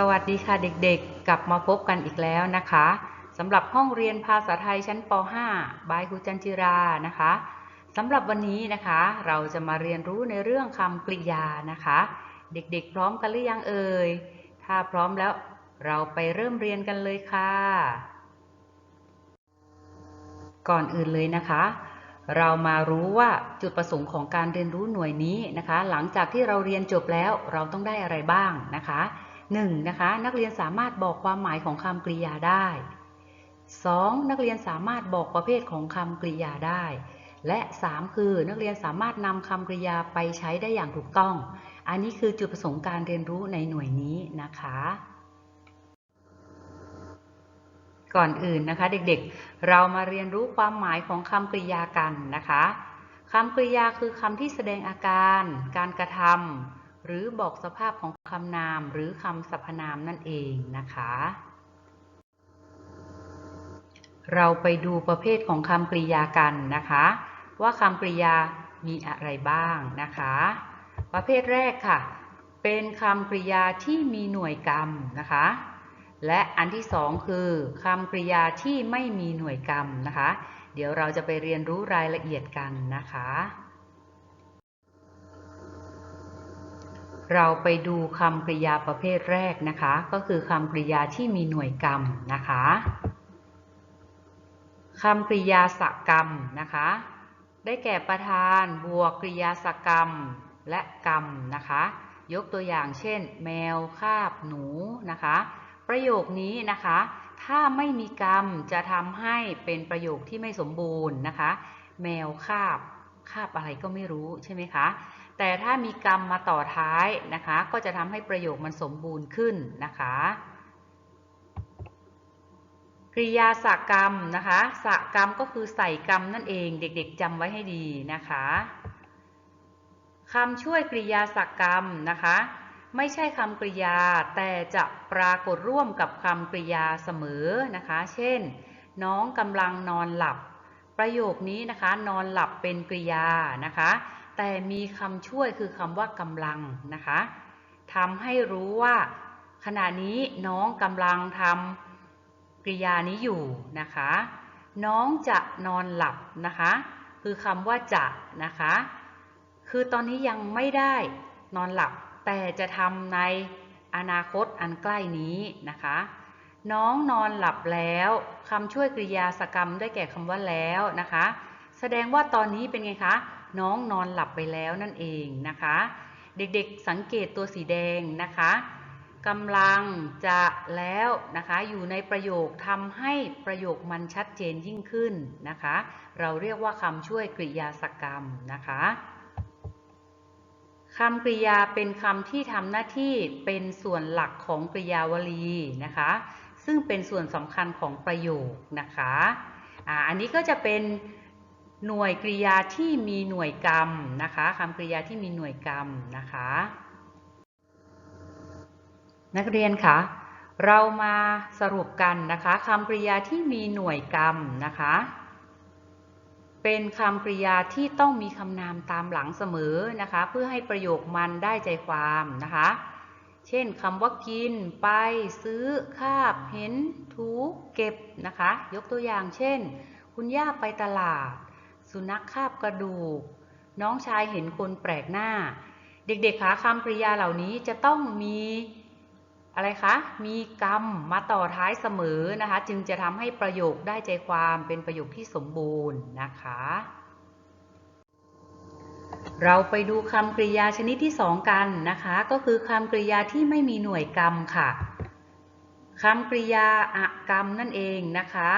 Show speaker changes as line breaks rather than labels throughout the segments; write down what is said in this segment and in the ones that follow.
สวัสดีค่ะเด็กๆ กลับมาพบกันอีกแล้วนะคะสำหรับห้องเรียนภาษาไทยชั้นป .5 บายครูจันจิรานะคะสำหรับวันนี้นะคะ เราจะมาเรียนรู้ในเรื่องคำกริยานะคะ เด็กๆ พร้อมกันหรือยังเอ่ยถ้าพร้อมแล้วเราไปเริ่มเรียนกันเลยค่ะ ก่อนอื่นเลยนะคะ เรามารู้ว่าจุดประสงค์ของการเรียนรู้หน่วยนี้นะคะ หลังจากที่เราเรียนจบแล้วเราต้องได้อะไรบ้างนะคะ 1. นะคะ นักเรียนสามารถบอกความหมายของคำกริยาได้ 2. นักเรียนสามารถบอกประเภทของคำกริยาได้ และ 3. คือนักเรียนสามารถนำคำกริยาไปใช้ได้อย่างถูกต้อง อันนี้คือจุดประสงค์การเรียนรู้ในหน่วยนี้นะคะ ก่อนอื่นนะคะเด็กๆ เรามาเรียนรู้ความหมายของคำกริยากันนะคะคำกริยาคือคำที่แสดงอาการ การกระทำ หรือบอกสภาพของคำนามหรือคำสรรพนามนั่นเองนะคะ เราไปดูประเภทของคำกริยากันนะคะ ว่าคำกริยามีอะไรบ้างนะคะ ประเภทแรกค่ะ เป็นคำกริยาที่มีหน่วยกรรมนะคะ และอันที่สองคือคำกริยาที่ไม่มีหน่วยกรรมนะคะ เดี๋ยวเราจะไปเรียนรู้รายละเอียดกันนะคะ เราไปดูคำกริยาประเภทแรกนะคะ ก็คือคำกริยาที่มีหน่วยกรรมนะคะคำกริยาสกรรมนะคะ ได้แก่ประธานบวกกริยาสกรรมและกรรมนะคะ ยกตัวอย่างเช่น แมวคาบหนูนะคะ ประโยคนี้นะคะ ถ้าไม่มีกรรมจะทำให้เป็นประโยคที่ไม่สมบูรณ์นะคะ แมวคาบคาบอะไรก็ไม่รู้ใช่ไหมคะ แต่ถ้ามีกรรมมาต่อท้ายนะคะ ก็จะทำให้ประโยคมันสมบูรณ์ขึ้นนะคะกริยาสกรรมนะคะสกรรมก็คือใส่กรรมนั่นเองเด็กๆจำไว้ให้ดีนะคะคำช่วยกริยาสกรรมนะคะ ไม่ใช่คำกริยาแต่จะปรากฏร่วมกับคำกริยาเสมอนะคะ เช่น น้องกำลังนอนหลับ ประโยคนี้นะคะ นอนหลับเป็นกริยานะคะ แต่มีคำช่วยคือคำว่ากำลังนะคะทำให้รู้ว่า ขณะนี้น้องกำลังทำกริยานี้อยู่นะคะ น้องจะนอนหลับนะคะ คือคำว่าจะนะคะ คือตอนนี้ยังไม่ได้นอนหลับ แต่จะทำในอนาคตอันใกล้นี้นะคะ น้องนอนหลับแล้วคำช่วยกริยาสกรรมได้แก่คำว่าแล้วนะคะ แสดงว่าตอนนี้เป็นไงคะ น้องนอนหลับไปแล้วนั่นเองนะคะ เด็กๆสังเกตตัวสีแดงนะคะกำลังจะแล้วนะคะ อยู่ในประโยคทำให้ประโยคมันชัดเจนยิ่งขึ้นนะคะ เราเรียกว่าคำช่วยกริยาสกรรมนะคะคำกริยาเป็นคำที่ทำหน้าที่เป็นส่วนหลักของกริยาวลีนะคะ ซึ่งเป็นส่วนสำคัญของประโยคนะคะอ่าอันนี้ก็จะเป็น หน่วยกริยาที่มีหน่วยกรรมนะคะคำกริยาที่มีหน่วยกรรมนะคะ นักเรียนคะเรามาสรุปกันนะคะคำกริยาที่มีหน่วยกรรมนะคะ เป็นคำกริยาที่ต้องมีคำนามตามหลังเสมอนะคะ เพื่อให้ประโยคมันได้ใจความนะคะ เช่นคำว่ากิน ไปซื้อคาบ เห็น ถู เก็บนะคะ ยกตัวอย่างเช่น คุณย่าไปตลาด สุนัขคาบกระดูก น้องชายเห็นคนแปลกหน้า เด็กๆคะคำกริยาเหล่านี้จะต้องมีอะไรคะ มีกรรมมาต่อท้ายเสมอนะคะ จึงจะทำให้ประโยคได้ใจความเป็นประโยคที่สมบูรณ์นะคะ เราไปดูคำกริยาชนิดที่สองกันนะคะ ก็คือคำกริยาที่ไม่มีหน่วยกรรมค่ะคำกริยาอากรรมนั่นเองนะคะ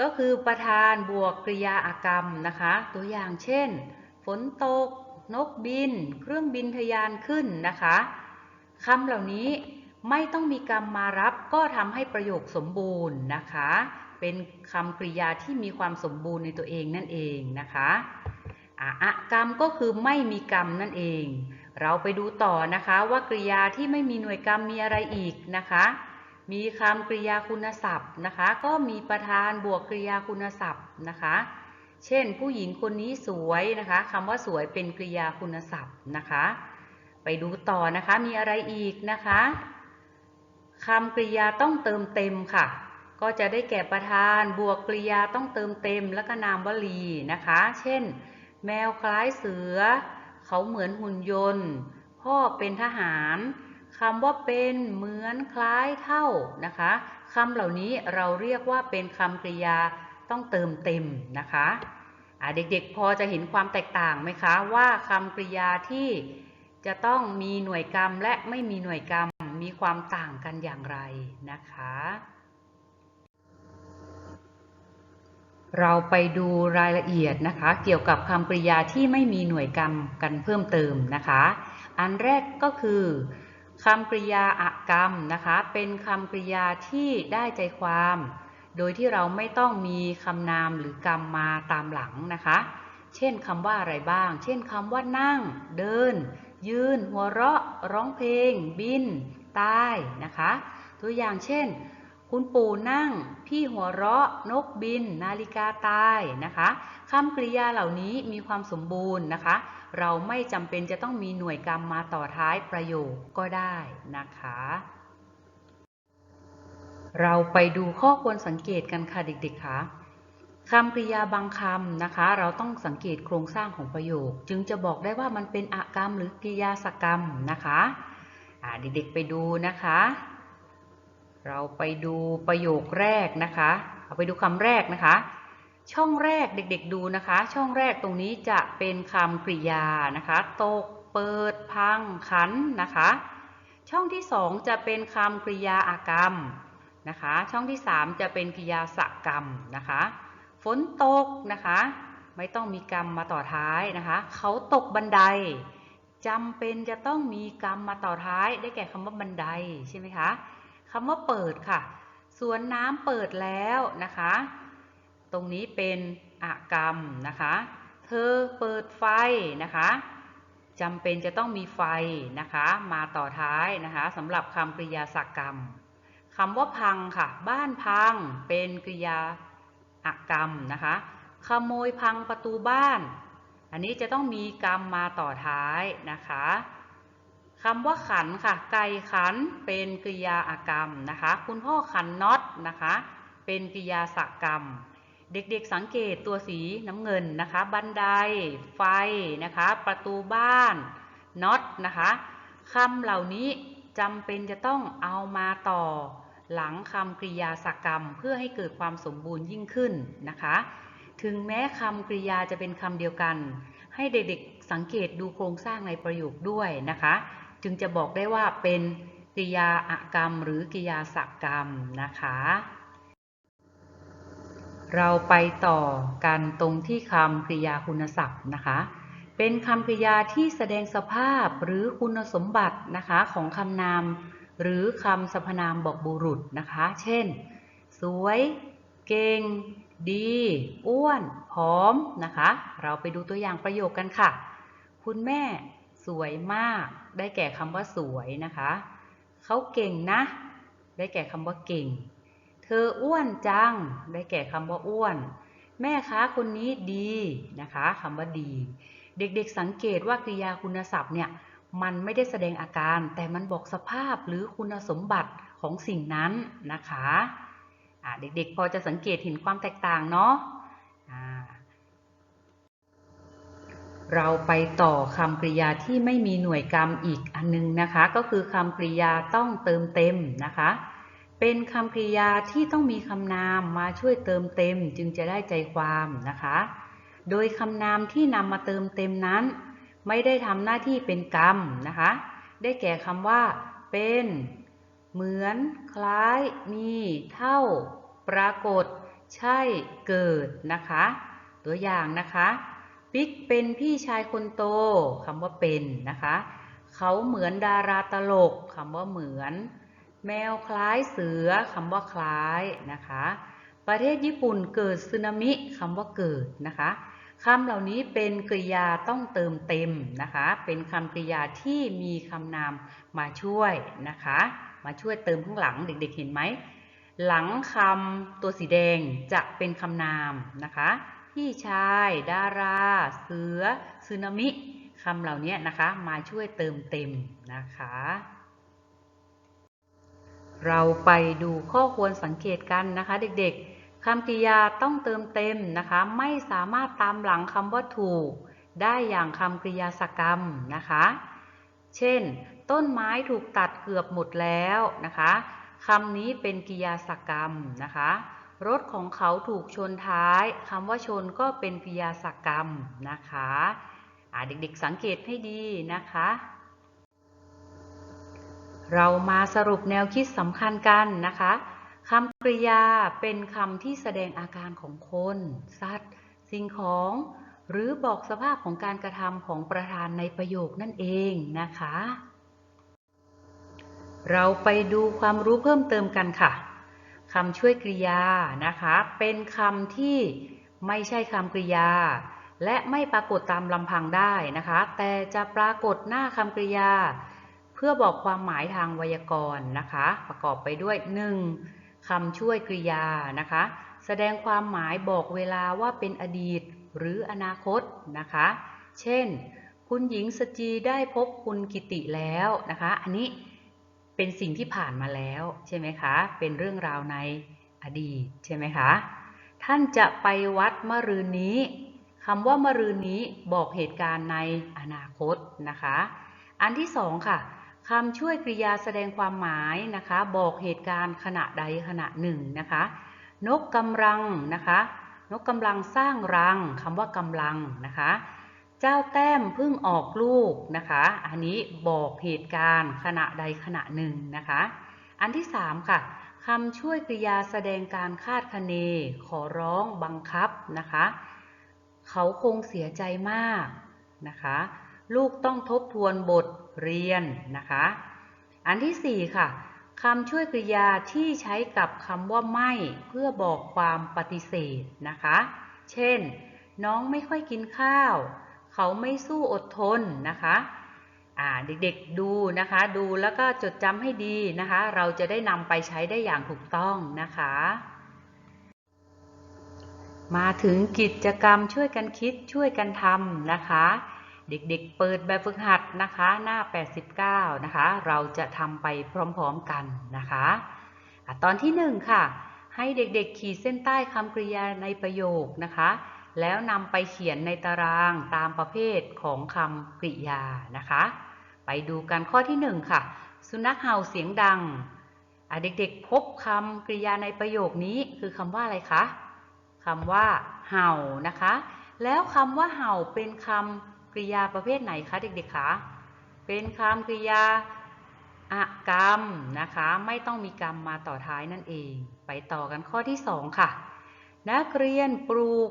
ก็คือประธานบวกกริยาอากรรมนะคะ ตัวอย่างเช่น ฝนตก นกบิน เครื่องบินทะยานขึ้นนะคะคำเหล่านี้ไม่ต้องมีกรรมมารับก็ทำให้ประโยคสมบูรณ์นะคะ เป็นคำกริยาที่มีความสมบูรณ์ในตัวเองนั่นเองนะคะอะกรรมก็คือไม่มีกรรมนั่นเอง เราไปดูต่อนะคะว่ากริยาที่ไม่มีหน่วยกรรมมีอะไรอีกนะคะ มีคำกริยาคุณศัพท์นะคะ ก็มีประธานบวกกริยาคุณศัพท์นะคะ เช่น ผู้หญิงคนนี้สวยนะคะคำว่าสวยเป็นกริยาคุณศัพท์นะคะ ไปดูต่อนะคะมีอะไรอีกนะคะคำกริยาต้องเติมเต็มค่ะ ก็จะได้แก่ประธานบวกกริยาต้องเติมเต็ม แล้วก็นามวลีนะคะ เช่น แมวคล้ายเสือ เขาเหมือนหุ่นยนต์ พ่อเป็นทหาร คำว่าเป็นเหมือนคล้ายเท่านะคะคำเหล่านี้เราเรียกว่าเป็นคำกริยาต้องเติมเต็มนะคะเด็กๆพอจะเห็นความแตกต่างไหมคะ ว่าคำกริยาที่จะต้องมีหน่วยกรรมและไม่มีหน่วยกรรมมีความต่างกันอย่างไรนะคะ เราไปดูรายละเอียดนะคะ เกี่ยวกับคำกริยาที่ไม่มีหน่วยกรรมกันเพิ่มเติมนะคะ อันแรกก็คือ คำกริยาอากรรมนะคะ เป็นคำกริยาที่ได้ใจความ โดยที่เราไม่ต้องมีคำนามหรือกรรมมาตามหลังนะคะ เช่นคำว่าอะไรบ้าง เช่นคำว่านั่ง เดิน ยืน หัวเราะ ร้องเพลง บิน ตายนะคะ ตัวอย่างเช่น คุณปู่นั่ง พี่หัวเราะ นกบิน นาฬิกาตายนะคะคำกริยาเหล่านี้มีความสมบูรณ์นะคะ เราไม่จำเป็นจะต้องมีหน่วยกรรมมาต่อท้ายประโยคก็ได้นะคะ เราไปดูข้อควรสังเกตกันค่ะเด็กๆคะคำกริยาบางคำนะคะ เราต้องสังเกตโครงสร้างของประโยค จึงจะบอกได้ว่ามันเป็นอากรรมหรือกริยาสกรรมนะคะเด็กๆไปดูนะคะ เราไปดูประโยคแรกนะคะ เอาไปดูคำแรกนะคะ ช่องแรกเด็กๆดูนะคะ ช่องแรกตรงนี้จะเป็นคำกริยานะคะตกเปิดพังขันนะคะ ช่องที่สองจะเป็นคำกริยาอากรรมนะคะ ช่องที่สามจะเป็นกริยาสกรรมนะคะฝนตกนะคะ ไม่ต้องมีกรรมมาต่อท้ายนะคะ เขาตกบันไดจำเป็นจะต้องมีกรรมมาต่อท้ายได้แก่คำว่าบันไดใช่ไหมคะคำว่าเปิดค่ะ สวนน้ำเปิดแล้วนะคะ ตรงนี้เป็นอกรรมนะคะ เธอเปิดไฟนะคะจำเป็นจะต้องมีไฟนะคะ มาต่อท้ายนะคะสำหรับคำกริยาศักกรรมคำว่าพังค่ะ บ้านพังเป็นกริยาอักรรมนะคะ ขโมยพังประตูบ้าน อันนี้จะต้องมีกรรมมาต่อท้ายนะคะคำว่าขันค่ะ ไก่ขันเป็นกริยาอากรรมนะคะ คุณพ่อขันน็อตนะคะ เป็นกริยาศักกรรม เด็กๆสังเกตตัวสีน้ำเงินนะคะ บันได ไฟนะคะ ประตูบ้านน็อตนะคะคำเหล่านี้จำเป็นจะต้องเอามาต่อ หลังคำกริยาสกรรม เพื่อให้เกิดความสมบูรณ์ยิ่งขึ้นนะคะ ถึงแม้คำกริยาจะเป็นคำเดียวกัน ให้เด็กๆสังเกตดูโครงสร้างในประโยคด้วยนะคะ จึงจะบอกได้ว่าเป็นกริยาอากรรม หรือกริยาสกรรมนะคะ เราไปต่อกันตรงที่คำกริยาคุณศัพท์นะคะ เป็นคำกริยาที่แสดงสภาพหรือคุณสมบัตินะคะของคำนาม หรือคำสรรพนามบอกบุรุษนะคะ เช่น สวย เก่ง ดี อ้วน ผอมนะคะ เราไปดูตัวอย่างประโยคกันค่ะ คุณแม่ สวยมาก ได้แก่คำว่าสวยนะคะ เขาเก่งนะ ได้แก่คำว่าเก่ง เธออ้วนจัง ได้แก่คำว่าอ้วน แม่ค้าคนนี้ดีนะคะคำว่าดี เด็กๆสังเกตว่ากริยาคุณศัพท์เนี่ยมันไม่ได้แสดงอาการ แต่มันบอกสภาพหรือคุณสมบัติของสิ่งนั้นนะคะะเด็กๆพอจะสังเกตเห็นความแตกต่างเนาะเราไปต่อคำกริยาที่ไม่มีหน่วยกรรมอีกอันนึงนะคะ ก็คือคำกริยาต้องเติมเต็มนะคะ เป็นคำกริยาที่ต้องมีคำนามมาช่วยเติมเต็มจึงจะได้ใจความนะคะ โดยคำนามที่นำมาเติมเต็มนั้น ไม่ได้ทำหน้าที่เป็นกรรมนะคะ ได้แก่คำว่า เป็น เหมือน คล้าย มี เท่า ปรากฏ ใช่ เกิดนะคะ ตัวอย่างนะคะปิ๊กเป็นพี่ชายคนโตคำว่าเป็นนะคะ เขาเหมือนดาราตลกคำว่าเหมือน แมวคล้ายเสือคำว่าคล้ายนะคะ ประเทศญี่ปุ่นเกิดสึนามิคำว่าเกิดนะคะคำเหล่านี้เป็นกริยาต้องเติมเต็มนะคะ เป็นคำกริยาที่มีคำนามมาช่วยนะคะ มาช่วยเติมข้างหลังเด็กๆเห็นไหม หลังคำตัวสีแดงจะเป็นคำนามนะคะ พี่ชาย ดารา เสือสึนามิคำเหล่านี้นะคะ มาช่วยเติมเต็มนะคะ เราไปดูข้อควรสังเกตกันนะคะ เด็กๆคำกริยาต้องเติมเต็มนะคะ ไม่สามารถตามหลังคำว่าถูก ได้อย่างคำกริยาสกรรมนะคะ เช่น ต้นไม้ถูกตัดเกือบหมดแล้วนะคะคำนี้เป็นกริยาสกรรมนะคะ รถของเขาถูกชนท้ายคำว่าชนก็เป็นกริยาสกรรมนะคะะเด็กๆสังเกตให้ดีนะคะ เรามาสรุปแนวคิดสำคัญกันนะคะคำกริยาเป็นคำที่แสดงอาการของคน สัตว์ สิ่งของ หรือบอกสภาพของการกระทำของประธานในประโยคนั่นเองนะคะ เราไปดูความรู้เพิ่มเติมกันค่ะคำช่วยกริยานะคะ เป็นคำที่ไม่ใช่คำกริยา และไม่ปรากฏตามลำพังได้นะคะ แต่จะปรากฏหน้าคำกริยา เพื่อบอกความหมายทางไวยากรณ์นะคะ ประกอบไปด้วย 1. คำช่วยกริยานะคะ แสดงความหมายบอกเวลาว่าเป็นอดีตหรืออนาคตนะคะ เช่น คุณหญิงสจีได้พบคุณกิติแล้วนะคะ อันนี้เป็นสิ่งที่ผ่านมาแล้วใช่ไหมคะ เป็นเรื่องราวในอดีตใช่ไหมคะ ท่านจะไปวัดมะรืนนี้คำว่ามะรืนนี้บอกเหตุการณ์ในอนาคตนะคะ อันที่สองค่ะ คำช่วยกริยาแสดงความหมายนะคะ บอกเหตุการณ์ขณะใดขณะหนึ่งนะคะ นกกำลังนะคะ นกกำลังสร้างรังคำว่ากำลังนะคะ เจ้าแต้มเพิ่งออกลูกนะคะ อันนี้บอกเหตุการณ์ขณะใดขณะหนึ่งนะคะ อันที่สามค่ะคำช่วยกริยาแสดงการคาดคะเน ขอร้องบังคับนะคะ เขาคงเสียใจมากนะคะ ลูกต้องทบทวนบท เรียนนะคะ อันที่ 4 ค่ะคำช่วยกริยาที่ใช้กับคำว่าไม่ เพื่อบอกความปฏิเสธนะคะ เช่น น้องไม่ค่อยกินข้าว เขาไม่สู้อดทนนะคะอ่าเด็กๆดูนะคะ ดูแล้วก็จดจำให้ดีนะคะ เราจะได้นำไปใช้ได้อย่างถูกต้องนะคะ มาถึงกิจกรรมช่วยกันคิดช่วยกันทำนะคะ เด็กๆ เปิดแบบฝึกหัดนะคะ หน้า 89 นะคะ เราจะทำไปพร้อมๆกันนะคะอะตอนที่ 1 ค่ะ ให้เด็กๆ ขีดเส้นใต้คำกริยาในประโยคนะคะ แล้วนำไปเขียนในตารางตามประเภทของคำกริยานะคะ ไปดูกันข้อที่ 1 ค่ะ สุนัขเห่าเสียงดังเด็กๆ พบคำกริยาในประโยคนี้คือคำว่าอะไรคะคำว่า เห่านะคะ แล้วคำว่าเห่าเป็นคำ ริยาประเภทไหนคะเด็กๆคะเป็นคำกริยาอกรรมนะคะ ไม่ต้องมีกรรมมาต่อท้ายนั่นเอง ไปต่อกันข้อที่สองค่ะ นักเรียนปลูก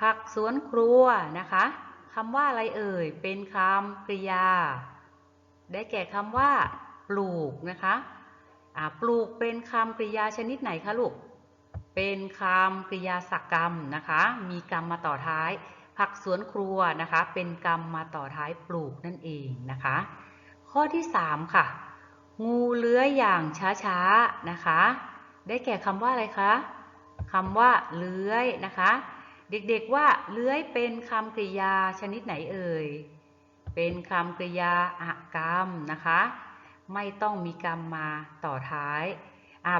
ผักสวนครัวนะคะคำว่าอะไรเอ่ย เป็นคำกริยา ได้แก่คำว่า ปลูกนะคะปลูกเป็นคำกริยาชนิดไหนคะลูก เป็นคำกริยาสักกรรมนะคะ มีกรรมมาต่อท้าย ผักสวนครัวนะคะ เป็นกรรมมาต่อท้ายปลูกนั่นเองนะคะ ข้อที่ 3 ค่ะ งูเลื้อยอย่างช้าๆนะคะ ได้แก่คำว่าอะไรคะคำว่าเลื้อยนะคะ เด็กๆว่าเลื้อยเป็นคำกริยาชนิดไหนเอ่ยเป็นคำกริยาอากรรมนะคะ ไม่ต้องมีกรรมมาต่อท้าย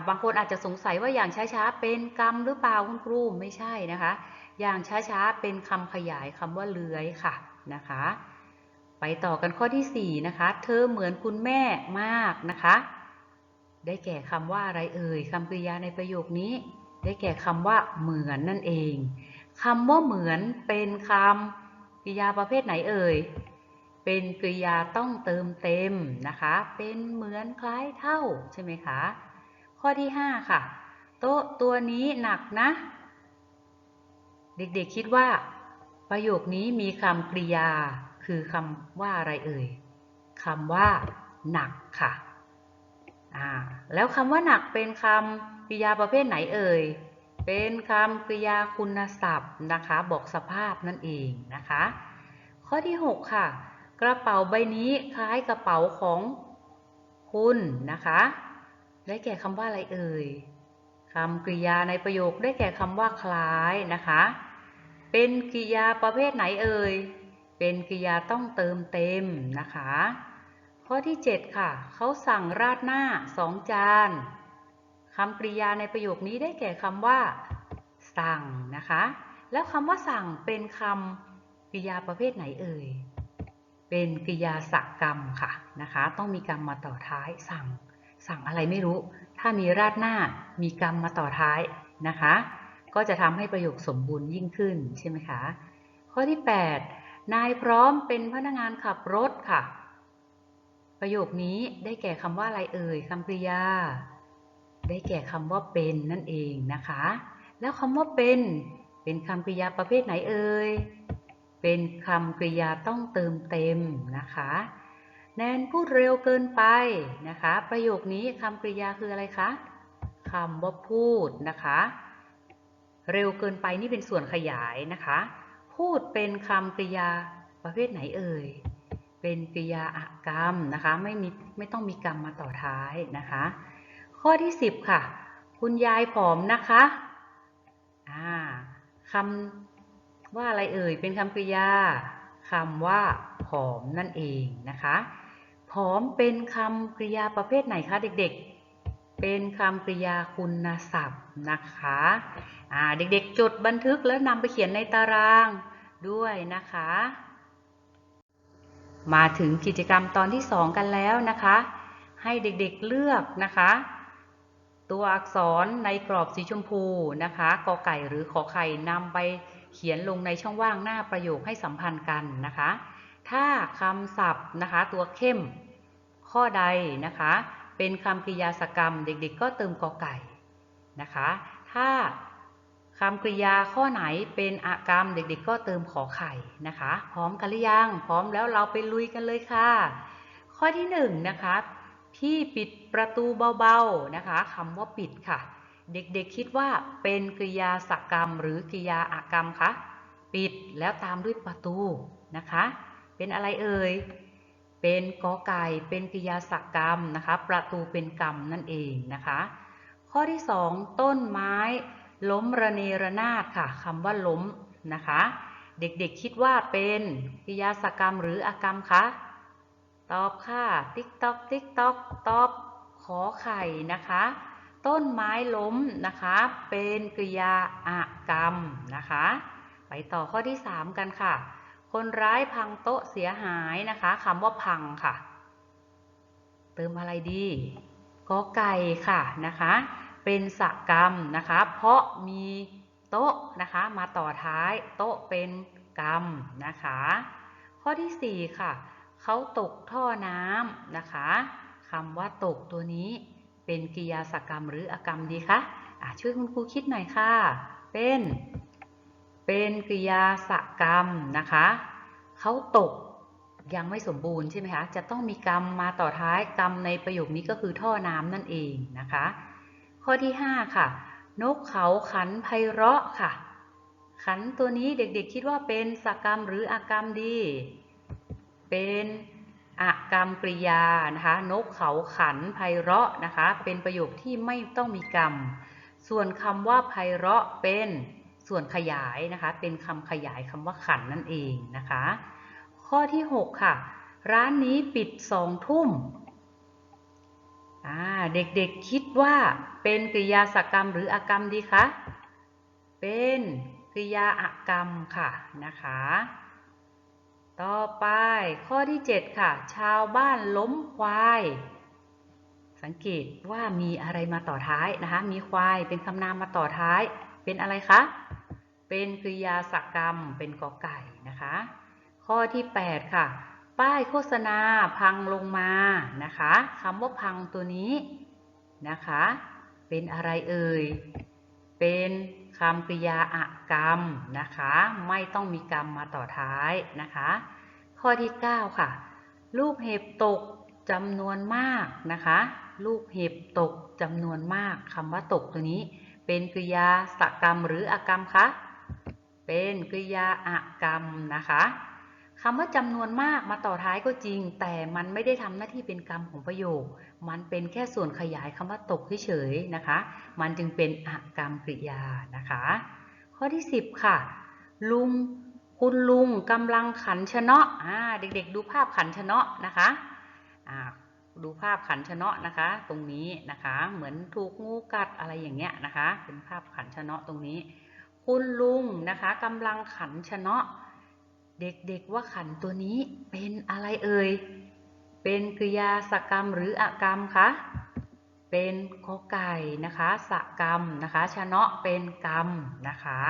บางคนอาจจะสงสัยว่าอย่างช้าๆ เป็นกรรมหรือเปล่าคุณครูไม่ใช่นะคะ อย่างช้าๆ เป็นคำขยายคำว่าเลื้อยค่ะนะคะ ไปต่อกันข้อที่ 4 นะคะ เธอเหมือนคุณแม่มากนะคะ ได้แก่คำว่าอะไรเอ่ยคำกริยาในประโยคนี้ ได้แก่คำว่าเหมือนนั่นเองคำว่าเหมือนเป็นคำกริยาประเภทไหนเอ่ยเป็นกริยาต้องเติมเต็มนะคะ เป็นเหมือนคล้ายเท่าใช่ไหมคะ ข้อที่ 5 ค่ะ โต๊ะตัวนี้หนักนะ เด็กๆคิดว่า ประโยคนี้มีคำกริยา คือคำว่าอะไรเอ่ยคำว่า หนักค่ะอ่าแล้วคำว่าหนักเป็นคำกริยาประเภทไหนเอ่ยเป็นคำกริยาคุณศัพท์นะคะ บอกสภาพนั่นเองนะคะ ข้อที่ 6 ค่ะ กระเป๋าใบนี้คล้ายกระเป๋าของคุณนะคะ ได้แก่คำว่าอะไรเอ่ยคำกริยาในประโยคได้แก่คำว่าคล้ายนะคะ เป็นกริยาประเภทไหนเอ่ย เป็นกริยาต้องเติมเต็มนะคะขข้อที่ 7 ค่ะ เขาสั่งราดหน้าสองจานคำกริยาในประโยคนี้ได้แก่คำว่า สั่งนะคะ แล้วคำว่าสั่งเป็นคำกริยาประเภทไหนเอ่ย เป็นกริยาสักกรรมค่ะนะคะ ต้องมีกรรมมาต่อท้ายสั่ง สั่งอะไรไม่รู้ ถ้ามีราดหน้ามีกรรมมาต่อท้ายนะคะ ก็จะทำให้ประโยคสมบูรณ์ยิ่งขึ้นใช่ไหมคะ ข้อที่ 8 นายพร้อมเป็นพนักงานขับรถค่ะ ประโยคนี้ได้แก่คำว่าอะไรเอ่ยคำกริยา ได้แก่คำว่าเป็นนั่นเองนะคะ แล้วคำว่าเป็น เป็นคำกริยาประเภทไหนเอ่ย เป็นคำกริยาต้องเติมเต็มนะคะแนนพูดเร็วเกินไปนะคะ ประโยคนี้คำกริยาคืออะไรคะคำว่าพูดนะคะ เร็วเกินไปนี่เป็นส่วนขยายนะคะ พูดเป็นคำกริยาประเภทไหนเอ่ย เป็นกริยาอากรรมนะคะ ไม่มีไม่ต้องมีกรรมมาต่อท้ายนะคะ ข้อที่ 10 ค่ะ คุณยายผอมนะคะอ่าคำว่าอะไรเอ่ย เป็นคำกริยาคำว่าผอมนั่นเองนะคะ ผอมเป็นคำกริยาประเภทไหนคะเด็กๆ เป็นคำกริยาคุณศัพท์นะคะเด็กๆจดบันทึกแล้วนำไปเขียนในตารางด้วยนะคะ มาถึงกิจกรรมตอนที่ 2 กันแล้วนะคะ ให้เด็กๆเลือกนะคะ ตัวอักษรในกรอบสีชมพูนะคะกอไก่หรือขอไข่นำไปเขียนลงในช่องว่างหน้าประโยคให้สัมพันธ์กันนะคะ ถ้าคำศัพท์นะคะ ตัวเข้มข้อใดนะคะ เป็นคำกริยาสกรรม เด็กๆ ก็เติมกอไก่นะคะ ถ้าคำกริยาข้อไหนเป็นอากรรมเด็กๆ ก็เติมขอไข่นะคะ พร้อมกันหรือยัง พร้อมแล้วเราไปลุยกันเลยค่ะ ข้อที่1นงนะคะพี่ปิดประตูเบาๆนะคะคำว่าปิดค่ะ เด็กๆคิดว่าเป็นกริยาสกรรม หรือกริยาอากรรมคะปิดแล้วตามด้วยประตูนะคะ เป็นอะไรเอ่ย เป็นกอไก่เป็นกิยาสกรรมนะคะ ประตูเป็นกรรมนั่นเองนะคะ ข้อที่ 2 ต้นไม้ล้มระเนระนาดค่ะคำว่าล้มนะคะ เด็กๆคิดว่าเป็นกิยาสกรรมหรืออากรรมคะตอบค่ะติ๊กต๊อกติ๊กต๊อกตอบขอไข่นะคะ ต้นไม้ล้มนะคะ เป็นกริยาอากรรมนะคะ ไปต่อข้อที่ 3 กันค่ะ คนร้ายพังโต๊ะเสียหายนะคะคำว่าพังค่ะ เติมอะไรดีกอไก่ค่ะนะคะ เป็นสกรรมนะคะ เพราะมีโต๊ะนะคะมาต่อท้ายโต๊ะเป็นกรรมนะคะ ข้อที่ 4 ค่ะเขาตกท่อน้ำนะคะคำว่าตกตัวนี้เป็นกิยาสกรรมหรืออกรรมดีคะะช่วยคุณครูคิดหน่อยค่ะ เป็น เป็นกริยาสกรรมนะคะเขาตกยังไม่สมบูรณ์ใช่ไหมคะ จะต้องมีกรรมมาต่อท้ายกรรมในประโยคนี้ก็คือท่อน้ำนั่นเองนะคะ ข้อที่ 5 ค่ะ นกเขาขันไพเราะค่ะ ขันตัวนี้เด็กๆคิดว่าเป็นสกรรมหรืออากรรมดี เป็นอากรรมกริยานะคะ นกเขาขันไพเราะนะคะ เป็นประโยคที่ไม่ต้องมีกรรม ส่วนคำว่าไพเราะเป็น ส่วนขยายนะคะเป็นคำขยายคำว่าขันนั่นเองนะคะ ข้อที่ 6 ค่ะ ร้านนี้ปิดสองทุ่มเด็กๆคิดว่าเป็นกริยาสกรรมหรืออากรรมดีคะ เป็นกริยาอากรรมค่ะนะคะ ต่อไปข้อที่ 7 ค่ะ ชาวบ้านล้มควาย สังเกตว่ามีอะไรมาต่อท้ายนะคะ มีควายเป็นคำนามมาต่อท้าย เป็นอะไรคะ เป็นกริยาสกกรรมเป็นกอไก่นะคะ ข้อที่ 8 ค่ะ ป้ายโฆษณาพังลงมานะคะคำว่าพังตัวนี้นะคะ เป็นอะไรเอ่ย เป็นคำกริยาอากรรมนะคะ ไม่ต้องมีกรรมมาต่อท้ายนะคะ ข้อที่ 9 ค่ะ ลูกเห็บตกจำนวนมากนะคะ ลูกเห็บตกจำนวนมากคำว่าตกตัวนี้ เป็นกริยาสกรรมหรืออากรรมคะ เป็นกริยาอากรรมนะคะคำว่าจำนวนมากมาต่อท้ายก็จริง แต่มันไม่ได้ทำหน้าที่เป็นกรรมของประโยค มันเป็นแค่ส่วนขยายคำว่าตกเฉยๆนะคะ มันจึงเป็นอากรรมกริยานะคะ ข้อที่ 10 ค่ะ ลุงคุณลุงกำลังขันชนะอ่าเด็กๆ ดูภาพขันชนะนะคะอ่าดูภาพขันชนะนะคะ ตรงนี้นะคะ เหมือนถูกงูกัดอะไรอย่างเงี้ยนะคะ เป็นภาพขันชนะตรงนี้ คุณลุงนะคะกำลังขันชะเนาะ เด็กๆว่าขันตัวนี้เป็นอะไรเอ่ย เป็นกริยาสกรรมหรืออกรรมคะ เป็นกอไก่นะคะสกรรมนะคะชะเนาะเป็นกรรมนะคะ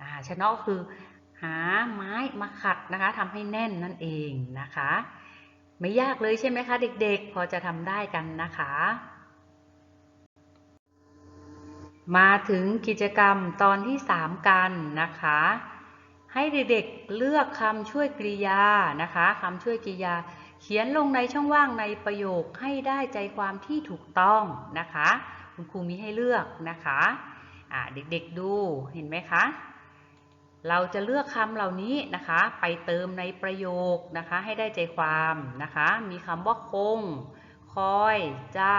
อ่าชะเนาะคือหาไม้มาขัดนะคะทำให้แน่นนั่นเองนะคะ ไม่ยากเลยใช่ไหมคะ เด็กๆ พอจะทำได้กันนะคะ มาถึงกิจกรรมตอนที่ 3 กันนะคะ ให้เด็กๆเลือกคำช่วยกริยานะคะคำช่วยกริยา เขียนลงในช่องว่างในประโยคให้ได้ใจความที่ถูกต้องนะคะ คุณครูมีให้เลือกนะคะเด็กๆดูเห็นไหมคะ เราจะเลือกคำเหล่านี้นะคะ ไปเติมในประโยคนะคะ ให้ได้ใจความนะคะ มีคำว่าคง คอย จะ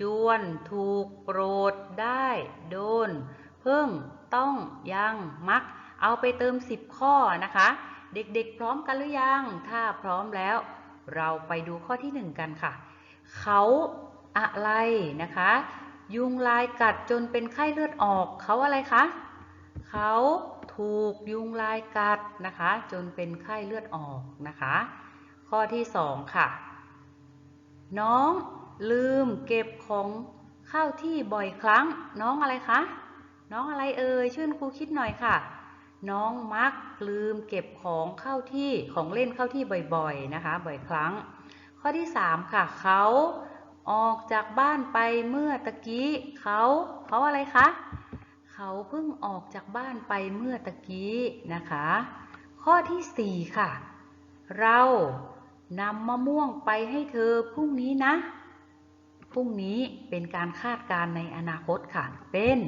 จวนถูกโปรดได้โดนเพิ่งต้องยังมัก เอาไปเติม 10 ข้อนะคะ เด็กๆพร้อมกันหรือยัง ถ้าพร้อมแล้ว เราไปดูข้อที่ 1 กันค่ะ เขาอะไรนะคะ ยุงลายกัดจนเป็นไข้เลือดออกเขาอะไรคะเขาถูกยุงลายกัดนะคะ จนเป็นไข้เลือดออกนะคะ ข้อที่ 2 ค่ะ น้อง ลืมเก็บของเข้าที่บ่อยครั้ง น้องอะไรคะ น้องอะไรเอ่ยช่วยครูคิดหน่อยค่ะ น้องมักลืมเก็บของเข้าที่ของเล่นเข้าที่บ่อยๆนะคะ บ่อยครั้ง ข้อที่ 3 ค่ะเขาออกจากบ้านไปเมื่อตะกี้เขาเขาอะไรคะเขาเพิ่งออกจากบ้านไปเมื่อตะกี้นะคะ ข้อที่ 4 ค่ะ เรานำมะม่วงไปให้เธอพรุ่งนี้นะ รุ่งนี้เป็นการคาดการณ์ในอนาคตค่ะ เป็น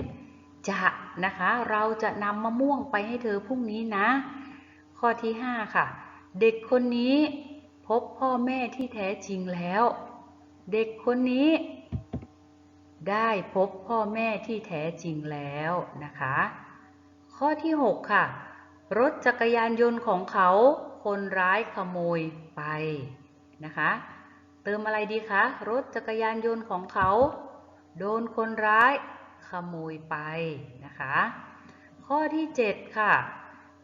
จะนะคะ เราจะนำมะม่วงไปให้เธอพรุ่งนี้นะ ข้อที่ 5 ค่ะ เด็กคนนี้พบพ่อแม่ที่แท้จริงแล้ว เด็กคนนี้ ได้พบพ่อแม่ที่แท้จริงแล้วนะคะ ข้อที่ 6 ค่ะ รถจักรยานยนต์ของเขาคนร้ายขโมยไปนะคะ เติมอะไรดีคะ รถจักรยานยนต์ของเขา โดนคนร้ายขโมยไปนะคะ ข้อที่ 7 ค่ะ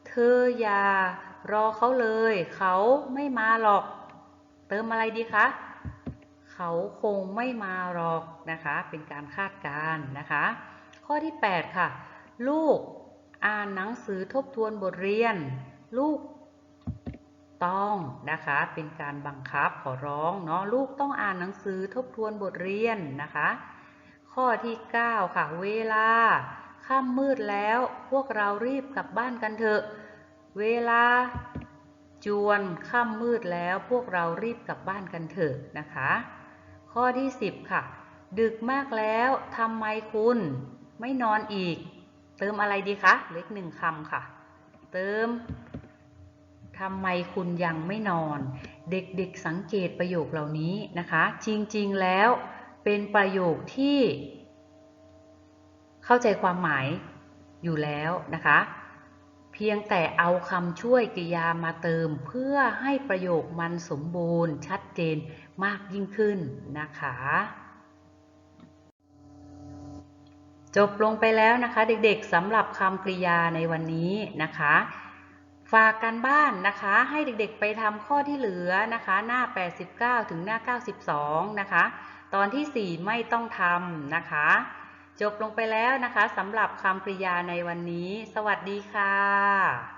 เธออย่ารอเขาเลย เขาไม่มาหรอก เติมอะไรดีคะ เขาคงไม่มาหรอกนะคะ เป็นการคาดการณ์นะคะ ข้อที่ 8 ค่ะ ลูกอ่านหนังสือทบทวนบทเรียน ลูก ต้องนะคะเป็นการบังคับขอร้องเนาะลูกต้องอ่านหนังสือทบทวนบทเรียนนะคะ ข้อที่ 9 ค่ะ เวลาค่ำมืดแล้วพวกเรารีบกลับบ้านกันเถอะ เวลาจวนค่ำมืดแล้วพวกเรารีบกลับบ้านกันเถอะนะคะ ข้อที่ 10 ค่ะ ดึกมากแล้วทำไมคุณไม่นอนอีก เติมอะไรดีคะเล็กหนึ่งคำค่ะ เติม ทำไมคุณยังไม่นอน เด็กๆสังเกตประโยคเหล่านี้นะคะ จริงๆแล้วเป็นประโยคที่ เข้าใจความหมายอยู่แล้วนะคะ เพียงแต่เอาคำช่วยกริยามาเติม เพื่อให้ประโยคมันสมบูรณ์ ชัดเจนมากยิ่งขึ้นนะคะ จบลงไปแล้วนะคะ เด็กๆสำหรับคำกริยาในวันนี้นะคะ ฝากการบ้านนะคะให้เด็กๆไปทำข้อที่เหลือนะคะ หน้า 89 ถึงหน้า 92 นะคะ ตอนที่ 4 ไม่ต้องทำนะคะ จบลงไปแล้วนะคะสำหรับคำกริยาในวันนี้ สวัสดีค่ะ